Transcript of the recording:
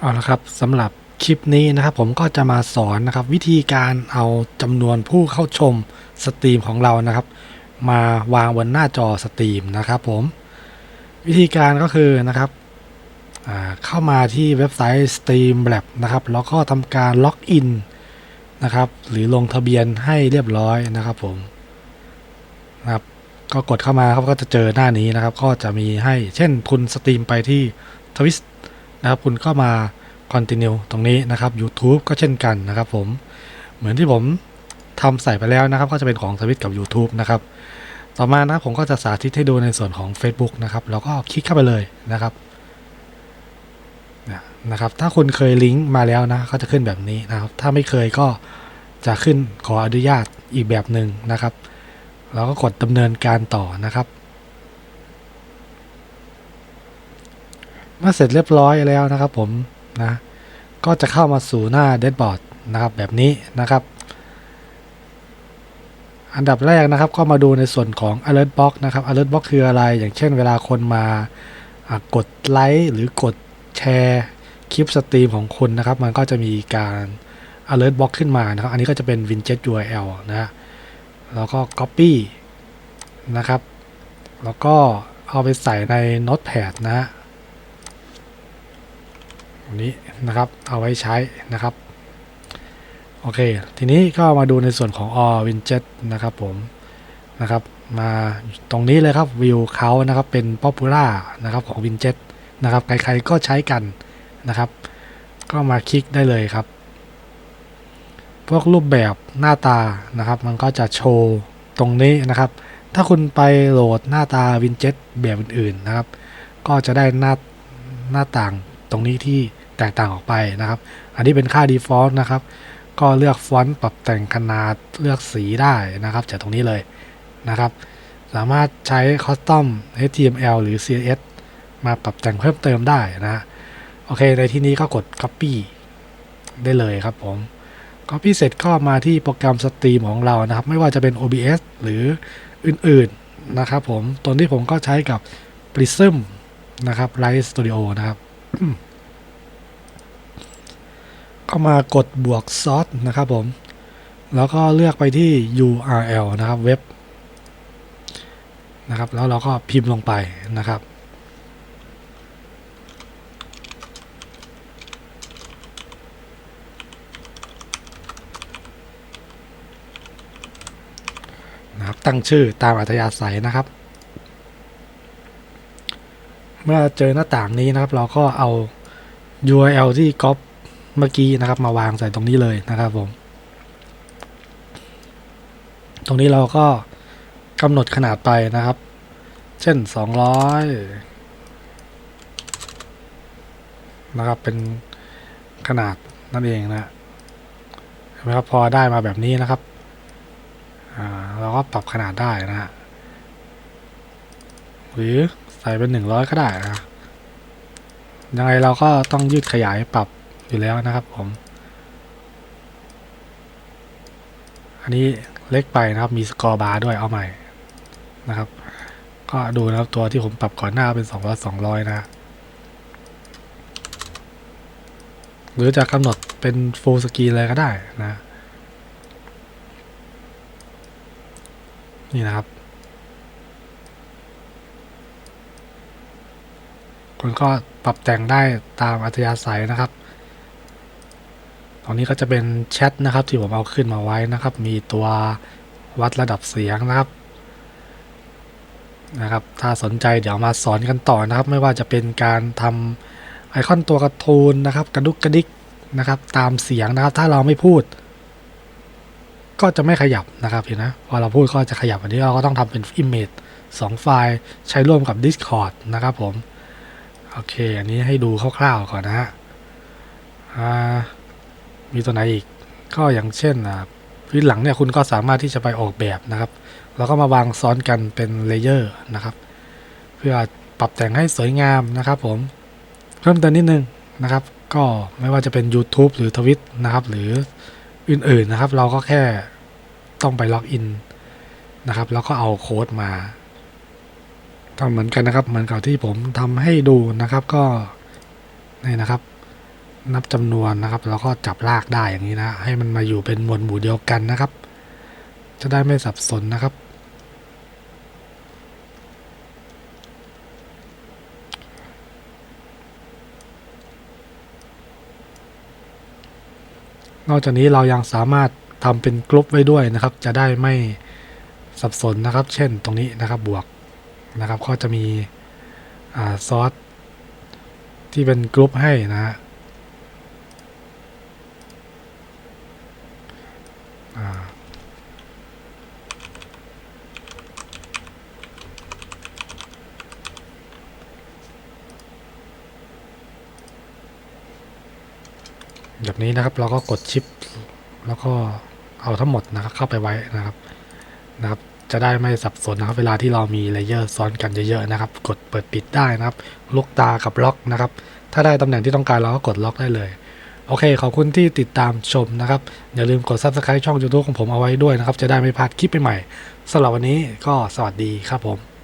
เอาละครับสำหรับคลิปนี้นะครับผมก็จะมาสอนนะครับ วิธีการเอาจำนวนผู้เข้าชมสตรีมของเรานะครับ มาวางบนหน้าจอสตรีมนะครับผมวิธีการก็คือนะครับเข้ามาที่เว็บไซต์ Streamlab นะครับแล้วก็ทำการล็อกอินนะครับหรือลงทะเบียนให้เรียบร้อยนะครับผมนะครับก็กดเข้ามาครับก็จะเจอหน้านี้นะครับ ก็จะมีให้เช่นคุณสตรีมไปที่ทวิส นะครับคุณก็มา continue ตรงนี้นะครับ YouTube ก็เช่นกันนะครับผมเหมือนที่ผมทำใส่ไปแล้วนะครับ ก็จะเป็นของสวิตกับ YouTube นะครับ ต่อมานะผมก็จะสาธิตให้ดูในส่วนของ Facebook นะครับแล้วก็คลิกเข้าไปเลยนะครับนะครับ ถ้าคุณเคยลิงก์มาแล้วนะก็จะขึ้นแบบนี้นะครับ ถ้าไม่เคยก็จะขึ้นขออนุญาตอีกแบบหนึ่งนะครับแล้วก็กดดำเนินการต่อนะครับ เมื่อเสร็จเรียบร้อยแล้วนะครับผมนะก็จะเข้ามาสู่หน้า d a s b o a r d นะครับแบบนี้นะครับ อันดับแรกนะครับก็มาดูในส่วนของ alert box นะครับ alert box คืออะไร อย่างเช่นเวลาคนมากดไลค์หรือกดแชร์คลิปสตรีมของคุณนะครับ มันก็จะมีการ alert box ขึ้นมานะครับ อันนี้ก็จะเป็น widget URL นะแล้วก็ copy นะครับ แล้วก็เอาไปใส่ใน notepad นะฮะ นี้นะครับเอาไว้ใช้นะครับโอเค ทีนี้ก็มาดูในส่วนของ all widget นะครับผมนะครับ มาตรงนี้เลยครับ view เขานะครับเป็น popular นะครับของ widget นะครับใครๆก็ใช้กันนะครับ ก็มาคลิกได้เลยครับ พวกรูปแบบหน้าตานะครับ มันก็จะโชว์ตรงนี้นะครับ ถ้าคุณไปโหลดหน้าตา widget แบบอื่นๆนะครับ ก็จะได้หน้าหน้าต่างตรงนี้ที่ แตกต่างออกไปนะครับ อันนี้เป็นค่า default นะครับ ก็เลือกฟอนต์ปรับแต่งขนาดเลือกสีได้นะครับ จากตรงนี้เลยนะครับ สามารถใช้ custom HTML หรือ CSS มาปรับแต่งเพิ่มเติมได้นะฮะโอเค ในที่นี้ก็กด copy ได้เลยครับผม copy เสร็จก็มาที่โปรแกรมสตรีมของเรานะครับ ไม่ว่าจะเป็น OBS หรืออื่นๆนะครับผมตัวที่ผมก็ใช้กับ Prism นะครับ Light Studio นะครับ ก็มากดบวกซอสนะครับผม แล้วก็เลือกไปที่ URL นะครับเว็บนะครับ แล้วเราก็พิมพ์ลงไปนะครับนะครับตั้งชื่อตามอัธยาศัยนะครับ เมื่อเจอหน้าต่างนี้นะครับ เราก็เอา URL ที่ก๊อป เมื่อกี้นะครับ มาวางใส่ตรงนี้เลยนะครับผม ตรงนี้เราก็กำหนดขนาดไปนะครับ เช่น 200 นะครับ เป็นขนาดนั่นเองนะเห็นไหมครับพอได้มาแบบนี้นะครับเราก็ปรับขนาดได้นะฮะหรือใส่เป็นหนึ่งร้อยก็ได้นะยังไงเราก็ต้องยืดขยายปรับ อยู่แล้วนะครับผม อันนี้เล็กไปนะครับ มีสกอร์บาร์ด้วยเอาใหม่นะครับ ก็ดูนะครับตัวที่ผมปรับก่อนหน้าเป็น 200 200 นะ หรือจะกำหนดเป็น full screen เลยก็ได้นะ นี่นะครับคุณก็ปรับแต่งได้ตามอัธยาศัยนะครับ ตรงนี้ก็จะเป็นแชทนะครับที่ผมเอาขึ้นมาไว้นะครับ มีตัววัดระดับเสียงนะครับนะครับ ถ้าสนใจเดี๋ยวมาสอนกันต่อนะครับ ไม่ว่าจะเป็นการทำไอคอนตัวการ์ตูนนะครับ กระดุกกระดิกนะครับ ตามเสียงนะครับ ถ้าเราไม่พูด ก็จะไม่ขยับนะครับเห็นนะพอเราพูดก็จะขยับอันนี้เราก็ต้องทำเป็น Image 2 ไฟล์ใช้ร่วมกับ Discord นะครับผม โอเค อันนี้ให้ดูคร่าวๆก่อนนะฮะอ่า มีตัวไหนอีก ก็อย่างเช่นพื้นหลังเนี่ยคุณก็สามารถที่จะไปออกแบบนะครับ แล้วก็มาวางซ้อนกันเป็นเลเยอร์นะครับ เพื่อปรับแต่งให้สวยงามนะครับผม เพิ่มเติมนิดนึงนะครับ ก็ไม่ว่าจะเป็น YouTube หรือทวิตนะครับ หรืออื่นๆนะครับ เราก็แค่ต้องไปล็อกอินนะครับ แล้วก็เอาโค้ดมาทำเหมือนกันนะครับ เหมือนกับที่ผมทำให้ดูนะครับก็นี่นะครับ นับจำนวนนะครับ แล้วก็จับลากได้อย่างนี้นะ ให้มันมาอยู่เป็นหมวดหมู่เดียวกันนะครับ จะได้ไม่สับสนนะครับ นอกจากนี้เรายังสามารถทำเป็นกลุ่มไว้ด้วยนะครับ จะได้ไม่สับสนนะครับ เช่นตรงนี้นะครับบวกนะครับ ก็จะมีซอสที่เป็นกลุ่มให้นะฮะอ่า แบบนี้นะครับเราก็กดชิป แล้วก็เอาทั้งหมดนะครับเข้าไปไว้นะครับนะครับ จะได้ไม่สับสนนะครับ เวลาที่เรามีเลเยอร์ซ้อนกันเยอะๆนะครับ กดเปิดปิดได้นะครับ ลูกตากับล็อกนะครับ ถ้าได้ตำแหน่งที่ต้องการเราก็กดล็อกได้เลย โอเค ขอบคุณที่ติดตามชมนะครับ อย่าลืมกด subscribe ช่อง YouTube ของผมเอาไว้ด้วยนะครับ จะได้ไม่พลาดคลิปใหม่ๆสำหรับวันนี้ก็สวัสดีครับผม